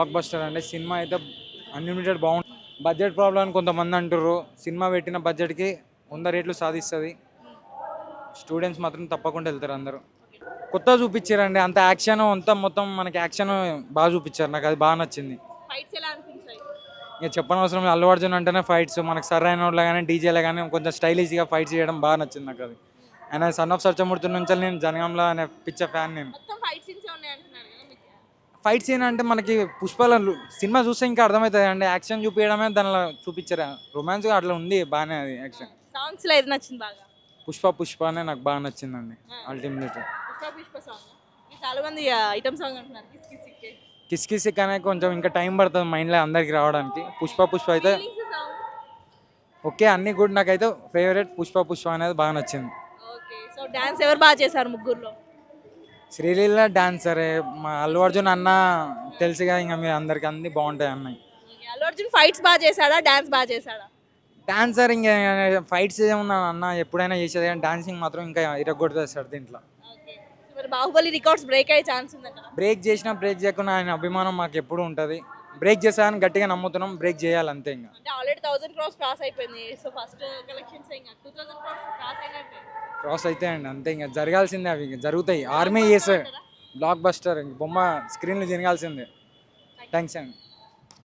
Block buster అంటే సినిమా అయితే అన్లిమిటెడ్ బాగుంటుంది బడ్జెట్ ప్రాబ్లం అని కొంతమంది అంటారు సినిమా పెట్టిన బడ్జెట్కి వంద రేట్లు సాధిస్తుంది. స్టూడెంట్స్ మాత్రం తప్పకుండా వెళ్తారు అందరూ. కొత్త చూపించారండి అంత యాక్షన్ అంతా మొత్తం మనకి యాక్షన్ బాగా చూపించారు. నాకు అది బాగా నచ్చింది. ఇక చెప్పనవసరం అల్లు అర్జున్ అంటేనే ఫైట్స్ మనకు సరైన వాళ్ళు కానీ డీజేలో కానీ కొంచెం స్టైలిష్గా ఫైట్స్ చేయడం బాగా నచ్చింది నాకు అది. ఆయన సన్ ఆఫ్ సత్యమూర్తి నుంచి నేను జనగంలో అనే పిచ్చ ఫ్యాన్ నేను మొత్తం ఫైట్ సీన్స్ ఉన్నాయి అంటున్నారు కదా మీకు ఫైట్ సీన్ అంటే మనకి పుష్పాల సినిమా చూస్తే ఇంకా అర్థమవుతుంది అండి యాక్షన్ చూపించడమే దానిలో చూపించారు. రొమాన్స్గా అట్లా ఉంది బాగానే అది యాక్షన్. సాంగ్స్లో ఏది నచ్చింది బాగా? పుష్ప పుష్ప అనే నాకు బాగా నచ్చిందండి అల్టిమేట్ పుష్ప పుష్ప సాంగ్ చాలా మంది ఐటమ్ సాంగ్ అంటున్నారు కిస్ కిస్ కిస్ కిస్ అనే కొంచెం ఇంకా టైం పడుతుంది మైండ్లో అందరికి రావడానికి. పుష్ప పుష్ప అయితే ఓకే అన్ని గుడ్. నాకైతే ఫేవరెట్ పుష్ప పుష్ప అనేది బాగా నచ్చింది. ఓకే సో డాన్స్ ఎవరు బాగా చేశారు ముగ్గురులో? శ్రీలీల డాన్సరే. మా అల్లు అర్జున్ అన్న తెలుసుగా ఇంకా మీరు అందరికి అన్ని బాగుంటాయి అన్నాయి Okay, అల్లు అర్జున్ ఫైట్స్ బాగా చేశాడా? డాన్స్ బాగా చేశాడా? డాన్సర్ ఇంకా ఫైట్స్ ఏమున్నా అన్న ఎప్పుడైనా చేసేది కానీ డాన్సింగ్ మాత్రం ఇంకా ఇరగొడుతుంది సార్ దీంట్లో బాహుబలి రికార్డ్స్ బ్రేక్ అయ్యే ఛాన్స్ ఉందంట బ్రేక్ చేసినా బ్రేక్ చేయకుండా ఆయన అభిమానం మాకు ఎప్పుడు ఉంటుంది. బ్రేక్ చేసామని గట్టిగా నమ్ముతున్నాం బ్రేక్ చేయాలి అంతే ఇంకా ఆల్రెడీ థౌసండ్ క్రోస్ క్రాస్ అయిపోయింది. సో ఫస్ట్ కలెక్షన్స్ ఇంకా? టూ థౌసండ్ క్రోస్ క్రాస్ అయినట్టే. క్రాస్ అయితే అండి. అంతే ఇంకా జరగాల్సిందే అవి ఇంకా జరుగుతాయి. ఆర్మీ చేసే బ్లాక్ బస్టర్ బొమ్మ స్క్రీన్లో జరగాల్సిందే థ్యాంక్స్ అండి.